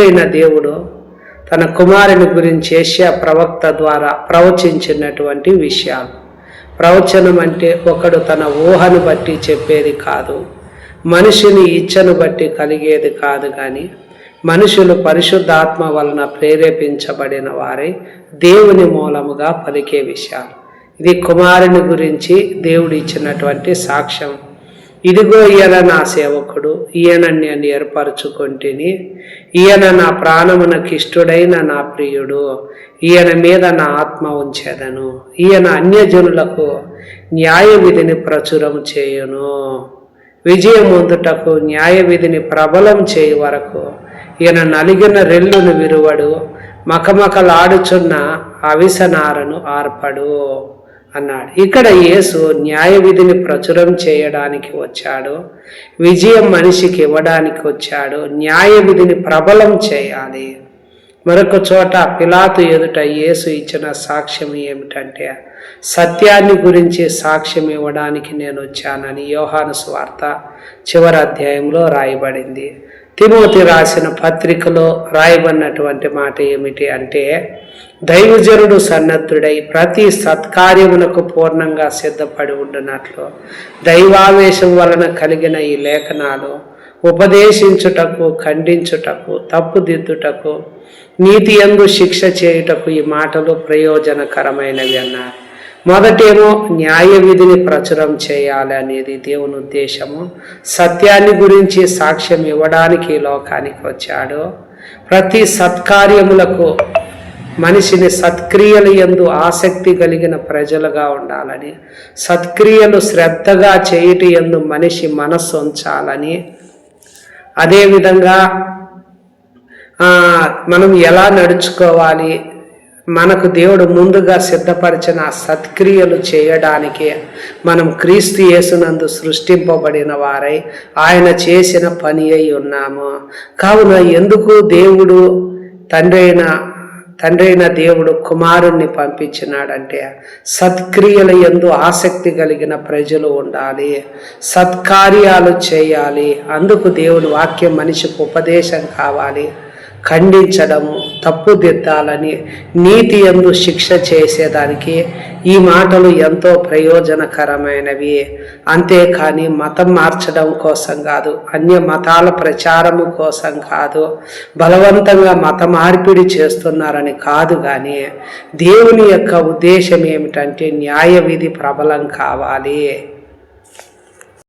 అయిన దేవుడు తన కుమారుని గురించి ఏషియా ప్రవక్త ద్వారా ప్రవచించినటువంటి విషయాలు. ప్రవచనం అంటే ఒకడు తన ఊహను బట్టి చెప్పేది కాదు మనిషిని ఇచ్చను బట్టి కలిగేది కాదు కానీ మనుషులు పరిశుద్ధాత్మ వలన ప్రేరేపించబడిన వారే దేవుని మూలముగా పలికే విషయాలు. ఇది కుమారుని గురించి దేవుడు ఇచ్చినటువంటి సాక్ష్యం. ఇదిగో ఈయన నా సేవకుడు ఈయన నేను ఏర్పరచుకుంటేని. ఈయన నా ప్రాణమునకు ఇష్టడైన నా ప్రియుడు. ఈయన మీద నా ఆత్మ ఉంచేదను. ఈయన అన్యజనులకు న్యాయ విధిని ప్రచురం చేయును. విజయం పొందుటకు న్యాయ విధిని ప్రబలం చేయు వరకు ఈయన నలిగిన రెల్లును విరువడు మకమకలాడుచున్న అవిసనారను ఆర్పడు. అన్నాడు. ఇక్కడ యేసు న్యాయ విధిని ప్రచురం చేయడానికి వచ్చాడు. విజయం మనిషికి ఇవ్వడానికి వచ్చాడు. న్యాయ విధిని ప్రబలం చేయాలి. మరొక చోట పిలాతు ఎదుట యేసు ఇచ్చిన సాక్ష్యం ఏమిటంటే సత్యాన్ని గురించి సాక్ష్యం ఇవ్వడానికి నేను వచ్చానని యోహాను స్వార్త చివరి అధ్యాయంలో రాయబడింది. తిమోతి రాసిన పత్రికలో రాయబడినటువంటి మాట ఏమిటి అంటే దైవజనుడు సన్నద్ధుడై ప్రతి సత్కార్యములకు పూర్ణంగా సిద్ధపడి ఉండునట్లు. దైవావేశం వలన కలిగిన ఈ లేఖనాలు ఉపదేశించుటకు ఖండించుటకు తప్పుదిద్దుటకు నీతి ఎందు శిక్ష చేయుటకు ఈ మాటలు ప్రయోజనకరమైనవి అన్నారు. మొదటేమో న్యాయ విధిని ప్రచురం చేయాలి అనేది దేవుని ఉద్దేశము. సత్యాన్ని గురించి సాక్ష్యం ఇవ్వడానికి లోకానికి వచ్చాడు. ప్రతి సత్కార్యములకు మనిషిని సత్క్రియలు ఎందు ఆసక్తి కలిగిన ప్రజలుగా ఉండాలని సత్క్రియలు శ్రద్ధగా చేయుటి ఎందు మనిషి మనస్సు ఉంచాలని. అదేవిధంగా మనం ఎలా నడుచుకోవాలి మనకు దేవుడు ముందుగా సిద్ధపరిచిన సత్క్రియలు చేయడానికి మనం క్రీస్తు యేసునందు సృష్టింపబడిన వారై ఆయన చేసిన పని అయి ఉన్నాము. కావున ఎందుకు దేవుడు తండ్రి అయిన తండ్రి అయిన దేవుడు కుమారుణ్ణి పంపించినాడంటే సత్క్రియల ఎందు ఆసక్తి కలిగిన ప్రజలు ఉండాలి. సత్కార్యాలు చేయాలి. అందుకు దేవుడు వాక్యం మనిషికి ఉపదేశం కావాలి. ఖండించడము తప్పుదిద్దాలని నీతి ఎందు శిక్ష చేసేదానికి ఈ మాటలు ఎంతో ప్రయోజనకరమైనవి. అంతేకాని మతం మార్చడం కోసం కాదు అన్య మతాల ప్రచారము కోసం కాదు బలవంతంగా మత మార్పిడి చేస్తున్నారని కాదు కానీ దేవుని యొక్క ఉద్దేశం ఏమిటంటే న్యాయ విధి ప్రబలం కావాలి.